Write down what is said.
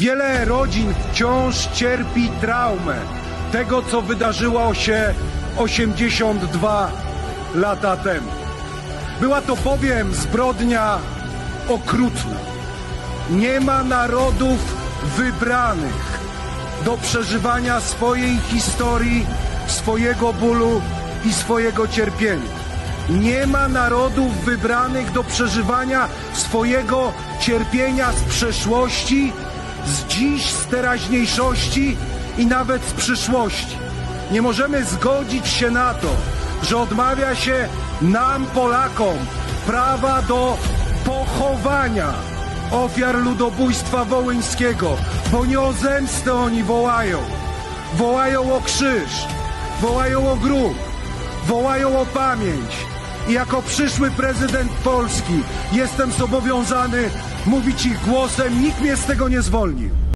Wiele rodzin wciąż cierpi traumę tego, co wydarzyło się 82 lata temu. Była to bowiem zbrodnia okrutna. Nie ma narodów wybranych do przeżywania swojej historii, swojego bólu i swojego cierpienia. Nie ma narodów wybranych do przeżywania swojego cierpienia z przeszłości, z dziś, z teraźniejszości i nawet z przyszłości. Nie możemy zgodzić się na to, że odmawia się nam, Polakom, prawa do pochowania ofiar ludobójstwa wołyńskiego, bo nie o zemstę oni wołają. Wołają o krzyż, wołają o grób, wołają o pamięć. I jako przyszły prezydent Polski jestem zobowiązany mówić ich głosem, nikt mnie z tego nie zwolnił.